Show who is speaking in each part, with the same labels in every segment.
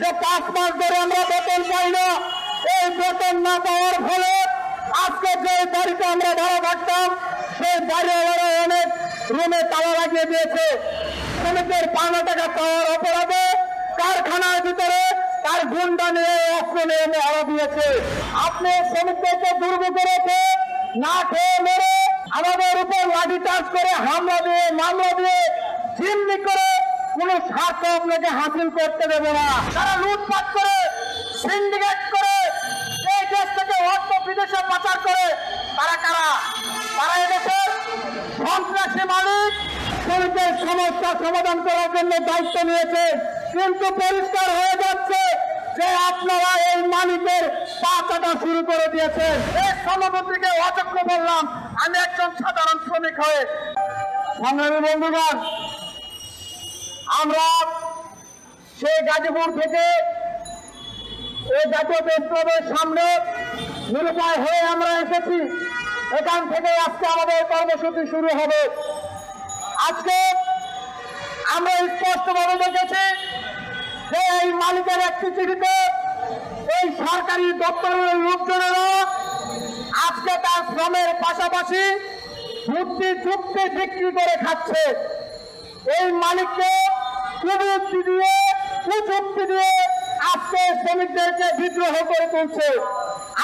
Speaker 1: যে পাঁচ মাস ধরে আমরা বেতন পাই না, এই বেতন না পাওয়ার ফলে আজকে যে বাড়িতে আমরা ভাড়া থাকতাম সেই বাড়িওয়ালা অনেক রুমে তালা লাগিয়ে দিয়েছে। শ্রমিকদের পাঁচ টাকা পাওয়ার অপরাধে কারখানার ভিতরে তার গুন্ডা নিয়ে, অস্ত্র নিয়ে মহড়া দিয়েছে। আপনি শ্রমিকদেরকে দুর্ভোগ রেখে না খেয়ে মেরে আমাদের উপর লাঠি চার্জ করে হামলা দিয়ে, মামলা দিয়ে, জিম্মি করে আপনাকে হাসিল করতে দেবো না। তারা লুটপাট করে সিন্ডিকেট করে, এই দেশ থেকে অর্থ বিদেশে পাচার করে। তারা কারা? তারা এদেশের সন্ত্রাসী মালিক। শ্রমিকের সমস্যা সমাধান করার জন্য দায়িত্ব নিয়েছে। কিন্তু পরিষ্কার হয়ে যাচ্ছে যে আপনারা এই মালিকের পাচাটা শুরু করে দিয়েছেন। এই শ্রমমন্ত্রীকে অযোগ্য বললাম, আমি একজন সাধারণ শ্রমিক হয়ে। সংগ্রামী বন্ধুগণ আমরা সেই গাজীপুর থেকে এই জাতীয় বিপ্লবের সামনে নিরুপায় হয়ে আমরা এসেছি। এখান থেকে আজকে আমাদের কর্মসূচি শুরু হবে। আজকে আমরা স্পষ্টভাবে দেখেছি যে এই মালিকের একটি চিঠিতে এই সরকারি দপ্তরের লোকজনেরা আজকে তার শ্রমের পাশাপাশি বুদ্ধি চুক্তি বিক্রি করে খাচ্ছে। এই মালিককে কুযুক্তি দিয়ে কুচুক্তি দিয়ে আজকে শ্রমিকদেরকে বিদ্রোহ করে তুলছে।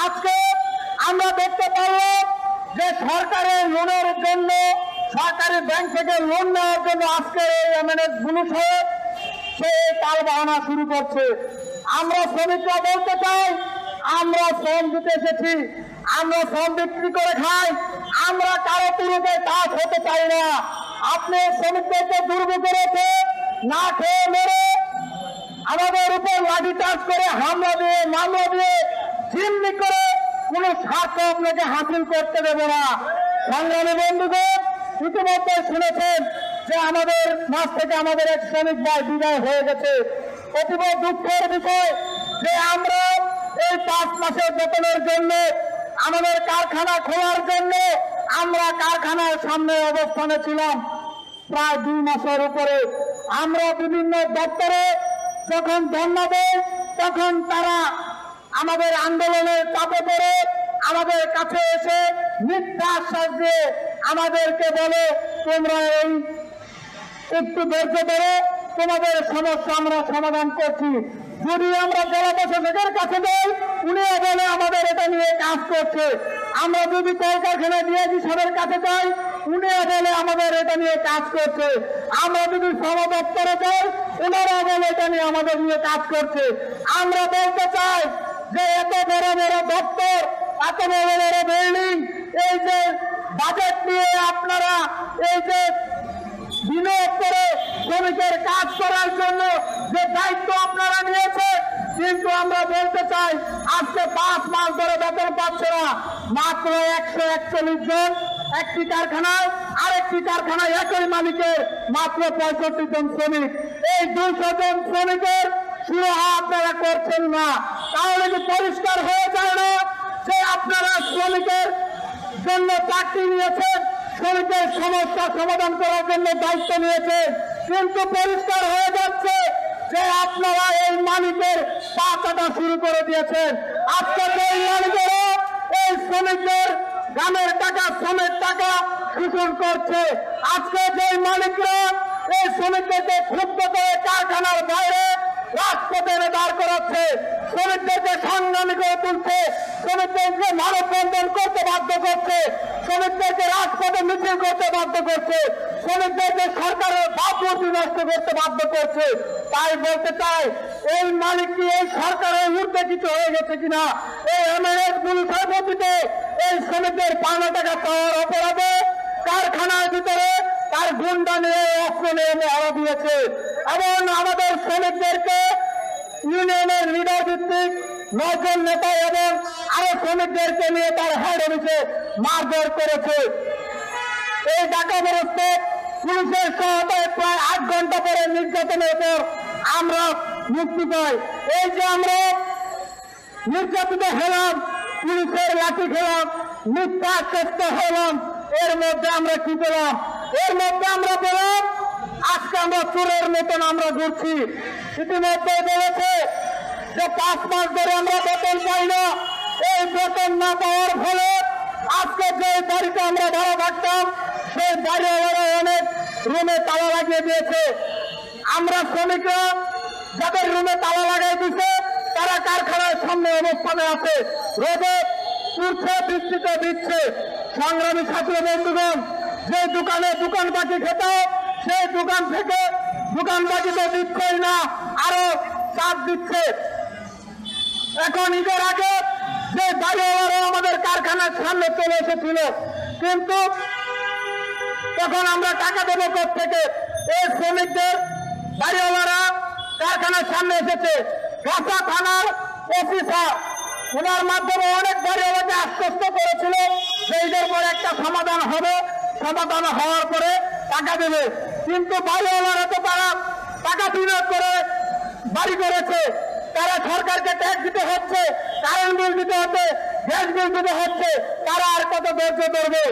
Speaker 1: আজকে আমরা দেখতে পারলাম যে সরকারের লোনের জন্য, সরকারি ব্যাংক থেকে লোন নেওয়ার জন্য আজকে এমএনএস হয়ে সে তাল বাহানা শুরু করছে। আমরা শ্রমিকরা বলতে চাই, আমরা শ্রম দিতে এসেছি, আমরা শ্রম বিক্রি করে খাই, আমরা কারও পুরুষের কাজ হতে চাই না। আপনি শ্রমিকদেরকে দুর্ভোগ করেছে না খেয়ে মেরে আমাদের উপর লাঠি চার্জ করে হামলা দিয়ে, মামলা দিয়ে জিম্মি করে কোন স্বার্থ আপনাকে হাসিল করতে দেব না। সংগ্রামী বন্ধুগণ, ইতিমধ্যে শুনেছেন যে আমাদের মাস থেকে আমাদের এক শ্রমিক ভাই বিদায় হয়ে গেছে। অতীব দুঃখের বিষয় যে আমরা এই পাঁচ মাসের বেতনের জন্য, আমাদের কারখানা খোলার জন্য আমরা কারখানার সামনে অবস্থানে ছিলাম। প্রায় দুই মাসের উপরে আমরা বিভিন্ন দপ্তরে যখন ধর্ণা দেয়, তখন তারা আমাদের আন্দোলনের চাপে পড়ে, আমাদের কাছে এসে মিথ্যা আশ্বাস দিয়ে আমাদেরকে বলে, তোমরা এই একটু ধৈর্য ধরে তোমাদের সমস্যা আমরা সমাধান করছি। যদি আমরা জেলা প্রশাসকের কাছে যাই উনি বলে আমাদের এটা নিয়ে কাজ করছে। আমরা যদি কলকারখানা ডিআইজি সাহেবের কাছে যাই উনি বলে আমাদের এটা নিয়ে কাজ করছে। আমরা যদি শ্রম দপ্তরে যাই ওনারা বলে এটা নিয়ে আমাদের নিয়ে কাজ করছে। আমরা বলতে চাই যে এত বড় বড় দপ্তর, এত বড় বড় বিল্ডিং এই যে বাজেট নিয়ে আপনারা এই যে বিনিয়োগ করে শ্রমিকের কাজ করার জন্য যে দায়িত্ব আপনারা নিয়েছেন, কিন্তু আমরা বলতে চাই আজকে পাঁচ মাস ধরে বেতন পাচ্ছে না, মাত্র একশো একচল্লিশ জন। একটি কারখানায় আরেকটি কারখানায় একই মালিকের মাত্র পঁয়ষট্টি জন শ্রমিক। এই দুইশো জন শ্রমিকের সুরাহা আপনারা করছেন না। তাহলে কি পরিষ্কার হয়ে যায় না যে আপনারা শ্রমিকের জন্য চাকরি নিয়েছেন, শ্রমিকের সমস্যা সমাধান করার জন্য দায়িত্ব নিয়েছে কিন্তু পরিষ্কার হয়ে যাচ্ছে যে আপনারা এই মালিকের পা শুরু করে দিয়েছেন। আজকে এই মালিকেরা এই শ্রমিকদের গ্রামের টাকা, শ্রমের টাকা শোষণ করছে। আজকে যে মালিকরা এই শ্রমিকদেরকে ক্ষুব্ধ করে কারখানার বাইরে রাজপথে দাঁড় করাচ্ছে শ্রমিকদেরকে সংগ্রামী করে তুলছে, শ্রমিকদেরকে মানববন্ধন করতে বাধ্য করছে, শ্রমিকদেরকে রাজপথে মিছিল করতে বাধ্য করছে, শ্রমিকদেরকে সরকারের ভাবমূর্তি নষ্ট করতে বাধ্য করছে। তাই বলতে চাই, এই মালিক কি এই সরকারের ঊর্ধ্বে কিছু হয়ে গেছে কিনা? এই এমএনএস পুলিশের গতিতে এই শ্রমিকদের পাওনা টাকা পাওয়ার অপরাধে কারখানার ভিতরে তার গুন্ডা নিয়ে অস্ত্র নিয়ে মহড়া দিয়েছে। এবং আমাদের শ্রমিকদেরকে ইউনিয়নের লিডার ভিত্তিক নজন নেতা এবং আরও শ্রমিকদেরকে নিয়ে তার হেড অফিসে মারধর করেছে। এই ঢাকা বেরোতে পুলিশের সহায়তায় প্রায় আট ঘণ্টা পরে নির্যাতনের পর আমরা মুক্তি পাই। এই যে আমরা নির্যাতিত হলাম, পুলিশের লাঠি খেলাম, মিথ্যা চেষ্টা হলাম, এর মধ্যে আমরা কি পেলাম? এর মধ্যে আমরা পেলাম আজকে আমরা চোরের মতন আমরা ঘুরছি। ইতিমধ্যে বলেছে যে পাঁচ মাস ধরে আমরা বেতন পাই না। এই বেতন না পাওয়ার ফলে আজকে যে বাড়িতে আমরা ভাড়া থাকতাম সেই বাড়িওয়ালা অনেক রুমে তালা লাগিয়ে দিয়েছে। আমরা শ্রমিকরা যাদের রুমে তালা লাগাই দিছে, তারা কারখানার সামনে অবস্থানে আছে। রোদে উঠছে, বৃষ্টিতে দিচ্ছে সংগ্রামী ছাত্র বন্ধুগণ, যে দোকানে দোকান বাকি খেত সেই দোকান থেকে দোকান বাকি তো দিচ্ছেই না, আরও চাপ দিচ্ছে। এখন ঈদের আগে যে বাড়িওয়ালারা আমাদের কারখানার সামনে চলে এসেছিল, কিন্তু তখন আমরা টাকা দেবো থেকে এই শ্রমিকদের বাড়িওয়ালারা কারখানার সামনে এসেছে। গাছা থানার অফিসার ওনার মাধ্যমে অনেক বাড়িওয়ালাকে আশ্বস্ত করেছিল যে ঈদের পরে একটা সমাধান হবে। সমাধান হওয়ার পরে টাকা দেবে। কিন্তু বাড়িওয়ালারা তো তারা টাকা বিনিয়োগ করে, বাড়ি করেছে। তারা সরকারকে ট্যাক্স দিতে হচ্ছে, কারেন্ট বিল দিতে হচ্ছে, গ্যাস বিল দিতে হচ্ছে। তারা আর কত ধৈর্য ধরবে?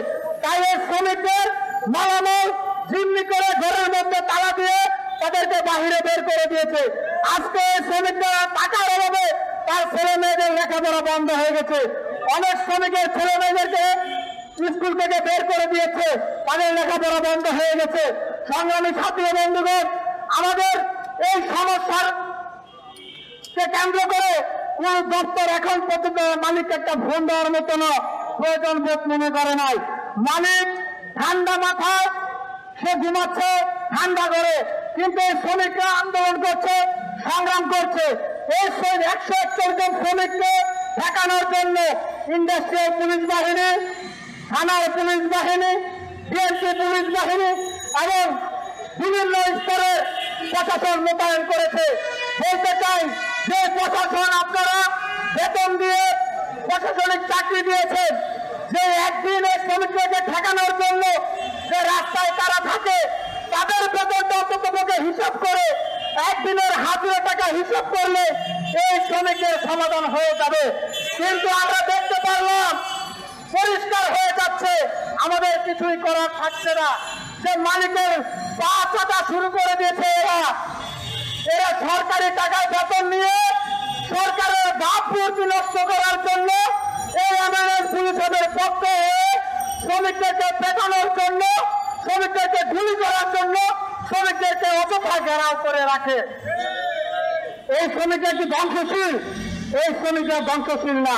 Speaker 1: তাই এই শ্রমিকদের মালামাল জিম্মি করে ঘরের মধ্যে তালা দিয়ে তাদেরকে বাহিরে বের করে দিয়েছে। আজকে এই শ্রমিকরা টাকার অভাবে তার ছেলে মেয়েদের লেখাপড়া বন্ধ হয়ে গেছে। অনেক শ্রমিকের ছেলে মেয়েদেরকে স্কুল থেকে বের করে দিয়েছে। তাদের লেখাপড়া বন্ধ হয়ে গেছে। সংগ্রামী ছাত্রী বন্ধুগণ, আমাদের এই সমস্যার কেন্দ্র করে কোন দপ্তর এখন পর্যন্ত মালিক একটা ফোন দেওয়ার মতো না। প্রয়োজন বোধ মনে করে নাই। মালিক ঠান্ডা মাথায়, সে ঘুমাচ্ছে, ঠান্ডা করে কিন্তু শ্রমিকরা আন্দোলন করছে, সংগ্রাম করছে। এই একশো একচল্লিশ জন শ্রমিককে ঠেকানোর জন্য ইন্ডাস্ট্রিয়াল পুলিশ বাহিনী থানার পুলিশ বাহিনী, বিএনপি পুলিশ বাহিনী এবং বিভিন্ন স্তরে প্রশাসন মোতায়েন করেছে। বলতে চাই যে প্রশাসন আপনারা বেতন দিয়ে প্রশাসনিক চাকরি দিয়েছেন, যে একদিন এই শ্রমিকদেরকে ঠেকানোর জন্য যে রাস্তায় তারা থাকে, তাদের বেতনটা অন্তত পক্ষে হিসাব করে একদিনের হাজিরা টাকা হিসাব করলে এই শ্রমিকের সমাধান হয়ে যাবে। কিন্তু আমরা দেখতে পারলাম পরিষ্কার হয়ে যাচ্ছে। আমাদের কিছুই করার থাকছে না। সে মালিকের পা শুরু করে দিয়েছে এরা। এরা সরকারি টাকায় বেতন নিয়ে সরকারের ভাব মূর্তি নষ্ট করার জন্য এই এমএলএ পুলিশের পক্ষে হয়ে শ্রমিকদেরকে পেটানোর জন্য, শ্রমিকদেরকে গুলি করার জন্য শ্রমিকদেরকে অযথা ঘেরাও করে রাখে। এই শ্রমিকরা কি ধ্বংসশীল এই শ্রমিকরা ধ্বংসশীল না।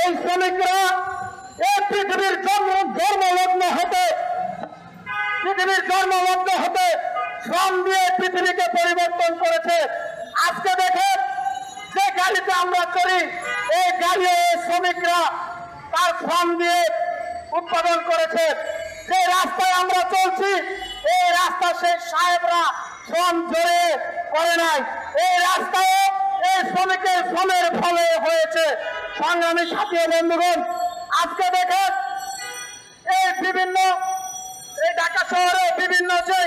Speaker 1: এই শ্রমিকরা এই পৃথিবীর জন্ম জন্মলগ্ন হতে, পৃথিবীর জন্মলগ্ন হতে শ্রম দিয়ে পৃথিবীকে পরিবর্তন করেছে। আজকে দেখেন যে গাড়িতে আমরা চড়ি, এই গাড়ি শ্রমিকরা তার শ্রম দিয়ে উৎপাদন করেছে। যে রাস্তায় আমরা চলছি, এই রাস্তা সেই সাহেবরা শ্রম জোরে করে নাই। এই রাস্তায় এই শ্রমিকের শ্রমের ফলে হয়েছে। সংগ্রামী সাথী বন্ধুগণ আজকে দেখেন এই বিভিন্ন, এই ঢাকা শহরে বিভিন্ন যে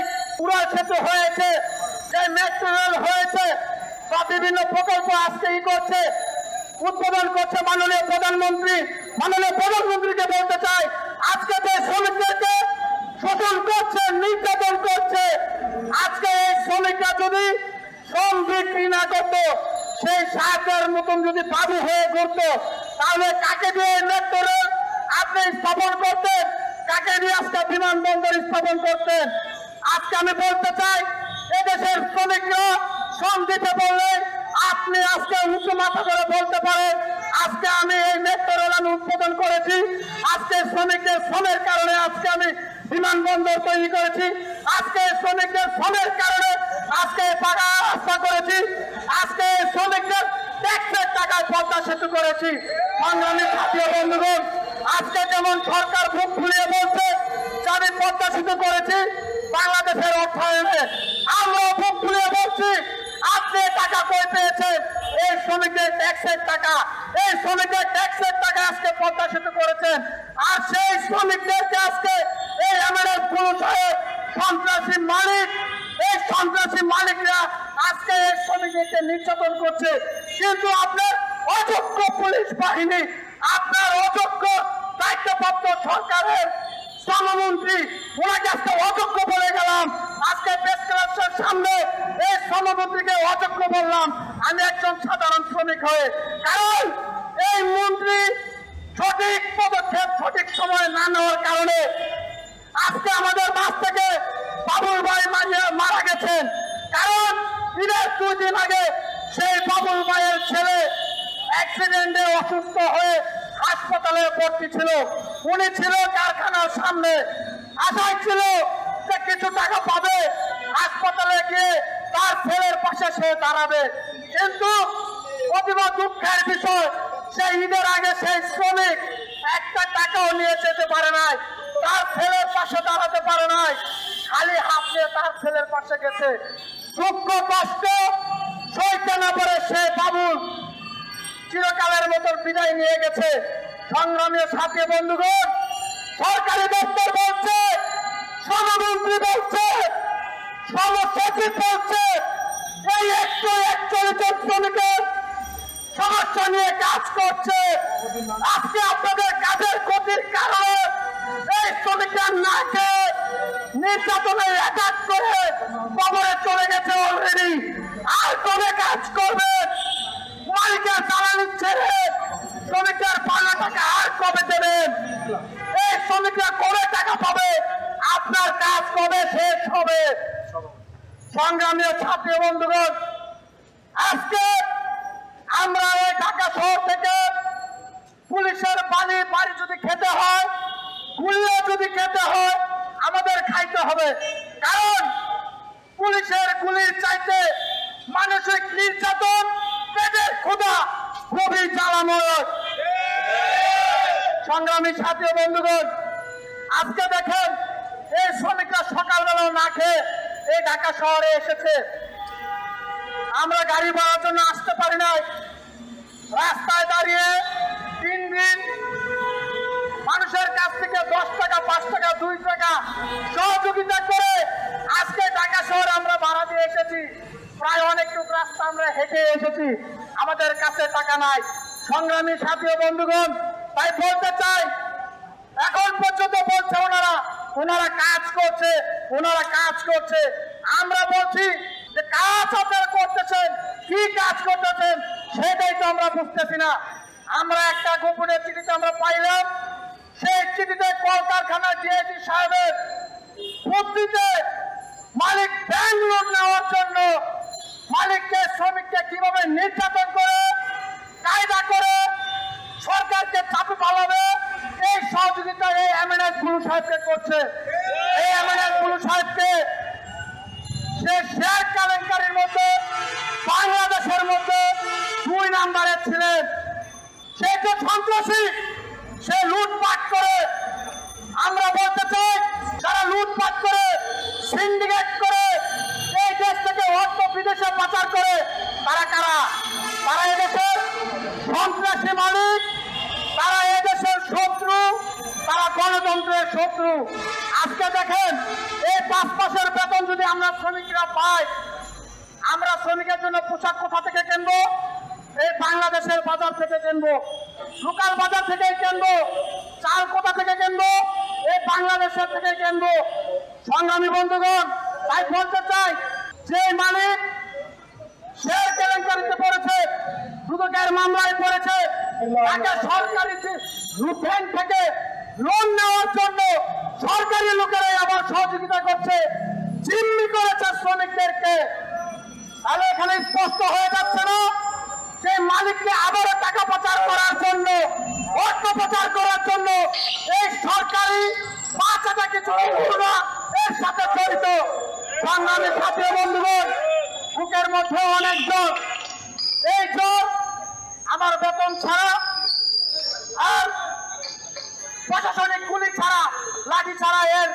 Speaker 1: উড়াল সেতু হয়েছে যে মেট্রো রেল হয়েছে, বা বিভিন্ন প্রকল্প আজকে ই করছে, উদ্বোধন করছে মাননীয় প্রধানমন্ত্রী। মাননীয় প্রধানমন্ত্রীকে বলতে চাই, আজকে যে শ্রমিকদেরকে শোষণ করছে, নির্যাতন করছে, আজকে এই শ্রমিকরা যদি শ্রম বিক্রি না করতো, সেই সাহায্যের মতন যদি বাবু হয়ে ঘুরতো তাহলে কাকে দিয়ে মেট্রো আপনি স্থাপন করতেন। কাকে দিয়ে আজকে বিমানবন্দর স্থাপন করতেন? আজকে আমি বলতে চাই, এদেশের শ্রমিকরা শ্রম দিতে বললে আপনি আজকে উঁচু মাথা করে বলতে পারেন, আজকে আমি এই রেল আমি উদ্বোধন করেছি। আজকে শ্রমিকদের শ্রমের কারণে আজকে আমি বিমানবন্দর তৈরি করেছি। আজকে শ্রমিকদের শ্রমের কারণে আজকে পাকা রাস্তা করেছি। আজকে শ্রমিকদের ট্যাক্সের টাকায় পদ্মা সেতু করেছি। সংগ্রামী জাতীয় বন্ধুগণ, আজকে যেমন সরকার মুখ খুলিয়ে বলছে আমি পদ্মা সেতু করেছি, বাংলাদেশের অর্থায়নে আমরাও মুখ খুলিয়ে বলছি আপনি টাকা কই পেয়েছেন এই শ্রমিকদের ট্যাক্সের টাকা, এই শ্রমিকদের ট্যাক্সের টাকা আজকে পদ্মা সেতু করেছেন আর সেই শ্রমিকদেরকে আজকে কিন্তু আপনার অযোগ্য বলে গেলাম। আজকে সামনে এই শ্রমমন্ত্রীকে অযোগ্য বললাম। আমি একজন সাধারণ শ্রমিক হয়ে, কারণ এই মন্ত্রী সঠিক পদক্ষেপ সঠিক সময়ে না নেওয়ার কারণে আজকে আমাদের মাছ থেকে বাবুল ভাই মারিয়া মারা গেছেন। কারণ ঈদের দুই দিন আগে সেই বাবুল ভাইয়ের ছেলে অ্যাক্সিডেন্টে অসুস্থ হয়ে হাসপাতালে ভর্তি ছিল। উনি ছিল কারখানার সামনে। আশায় ছিল যে কিছু টাকা পাবে। হাসপাতালে গিয়ে তার ছেলের পাশে সে দাঁড়াবে। কিন্তু অতীব দুঃখের বিষয়, সেই ঈদের আগে সেই শ্রমিক একটা টাকাও নিয়ে যেতে পারে নাই। তার ছেলের পাশে দাঁড়াতে পারে নাই। খালি হাত নিয়ে তার ছেলের পাশে গেছে। দুঃখ, কষ্ট, সইতে না পারে সে বাবুল। চিরকালের মতো বিদায় নিয়ে গেছে। সংগ্রামীয় সাথী বন্ধুগণ, সরকারি দপ্তর বলছে শ্রমমন্ত্রী বলছে শ্রমসচিব বলছে, এই একশো একচল্লিশ শ্রমিকের সমস্যা নিয়ে কাজ করছে। আজকে আপনাদের কাজের ক্ষতির কারণে এই শ্রমিকরা নাকে নির্যাতনের অ্যাটাক করে কবরে চলে গেছে অলরেডি আর কবে কাজ করবে? মালিকের জ্বালানি ছেড়ে শ্রমিকের পাওনা টাকা আর কবে দেবেন এই শ্রমিকরা কবে টাকা পাবে? আপনার কাজ কবে শেষ হবে? সংগ্রামীয় ছাত্রী বন্ধুগণ, আজকে আমরা এই ঢাকা শহর থেকে পুলিশের পানি বাড়ি যদি খেতে হয় গুলিও যদি খেতে হয়, আমাদের খাইতে হবে। কারণ পুলিশের গুলির চাইতে মানসিক নির্যাতন, পেটের ক্ষুধা খুবই জ্বালাময়। সংগ্রামী সাথী বন্ধুগণ, আজকে দেখেন, এই শ্রমিকরা সকালবেলা না খেয়ে এই ঢাকা শহরে এসেছে। আমরা গাড়ি ভাড়ার জন্য আসতে পারি নাই। রাস্তায় দাঁড়িয়ে তিন দিন মানুষের কাছ থেকে দশ টাকা, পাঁচ টাকা, দুই টাকা সহযোগিতা করে আজকে ঢাকা শহরে আমরা ভাড়া দিয়ে এসেছি। প্রায় অনেকটুক রাস্তা আমরা হেঁটে এসেছি। আমাদের কাছে টাকা নাই। সংগ্রামী সাথী বন্ধুগণ, তাই বলতে চাই, এখন পর্যন্ত বলছে ওনারা ওনারা কাজ করছে, ওনারা কাজ করছে। আমরা বলছি যে কাজ আপনারা করতেছেন, কি কাজ করতেছেন, সেটাই তো আমরা বুঝতেছি না। আমরা একটা গোপনের চিঠিতে আমরা পাইলাম। সেই চিঠিতে কলকারখানার ডিআইজি সাহেবের বুদ্ধিতে মালিক ব্যাংক লোন নেওয়ার জন্য মালিককে, শ্রমিককে কীভাবে নির্যাতন করে, কায়দা করে সরকারকে চাপে পালাবে, এই সহযোগিতা এই এমএনএস গুরু সাহেবকে করছে। এই এমএনএস গুরু সাহেবকে সে শেয়ার কেলেঙ্কারির মধ্যে, বাংলাদেশের মধ্যে দুই নাম্বারে ছিলেন। সে যে সন্ত্রাসী আমরা শ্রমিকরা পাই। আমরা শ্রমিকের জন্য পোশাক কোথা থেকে কিনবো? এই বাংলাদেশের বাজার থেকে কিনবো। লোকাল বাজার থেকেই কিনবো। চাল কোথা থেকে কিনবো? এই বাংলাদেশের থেকে কিনবো। সংগ্রামী বন্ধুগণ, তাই বলতে চাই যে মালিক শেয়ার কেলেঙ্কারিতে পড়েছে, দুদকের মামলায় পড়েছে। তাকে সরকারি থেকে লোন নেওয়ার জন্য সরকারি লোকেরাই আবার সহযোগিতা করছে। জিম্মি করেছে শ্রমিকদেরকে। তাহলে এখানে স্পষ্ট হয়ে যাচ্ছে না যে মালিককে আবারও টাকা পাচার করার জন্য, অর্থ পাচার করার জন্য এই সরকারি পাঁচ হাজার কিছু ঘটনা এর সাথে জড়িত। সংগ্রামী সাথী বন্ধুগণ, বুকের মধ্যে অনেক জোর। এই জোর আমার বেতন ছাড়া আর প্রশাসনিক গুলি ছাড়া, লাঠি ছাড়া এর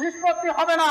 Speaker 1: নিষ্পত্তি হবে না।